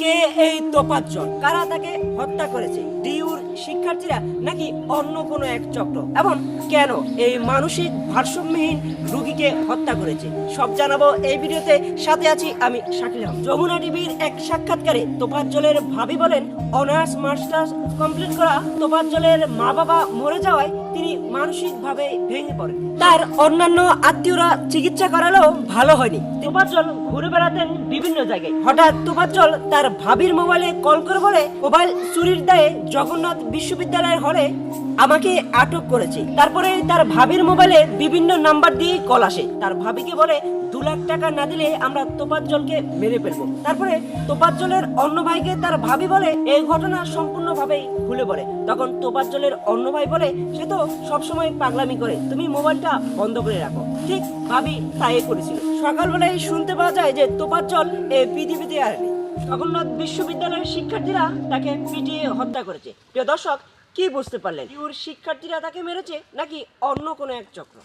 কে এই তোপাজ্জল কারা তাকে হত্যা করেছে? ডিউর শিক্ষার্থীরা নাকি অন্য কোনো এক চক্র? এবং কেন এই মানসিক ভারসাম্যহীন রুগীকে হত্যা করেছে? সব জানাব এই ভিডিওতে। সাথে আছি আমি শাকিল আহমেদ। যমুনা টিভির এক সাক্ষাৎকারে তোপাজ্জলের ভাবি বলেন, অনার্স মাস্টার্স কমপ্লিট করা তোপাজ্জলের মা বাবা মরে যাওয়ায় তিনি মানসিকভাবে ভেঙে পড়েন। তার অন্যান্য আত্মীয়রা চিকিৎসা করালেও ভালো হয়নি। তোপাজ্জল ঘুরে বেড়াতেন বিভিন্ন জায়গায়। হঠাৎ তোপাজ্জল তার ভাবির মোবাইলে কল করে বলে, মোবাইল চুরির দায়ে জগন্নাথ বিশ্ববিদ্যালয়ের হলে আমাকে আটক করেছে। তারপরে তার ভাবির মোবাইলে বিভিন্ন নাম্বার দিয়ে কল আসে। তার ভাবিকে বলে, দু লাখ টাকা না দিলে আমরা তোপাজ্জলকে মেরে ফেলব। তারপরে তোপাজ্জলের অন্য ভাইকে তার ভাবি বলে, এই ঘটনা সম্পূর্ণভাবেই খুলে বলে তখন তোপাজ্জলের অন্য ভাই বলে, সে তো সবসময় পাগলামি করে। তুমি মোবাইলটা বন্ধ করে রাখো। ঠিক ভাবি তাই করেছিল। সকালবেলায় শুনতে পাওয়া যায় যে তোপাজ্জল এ পৃথিবীতে আর নেই জগন্নাথ বিশ্ববিদ্যালয়ের শিক্ষার্থীরা তাকে পিটিয়ে হত্যা করেছে। প্রিয় দর্শক, কি বুঝতে পারলেন? ইউর শিক্ষার্থীরা তাকে মেরেছে নাকি অন্য কোনো এক চক্র?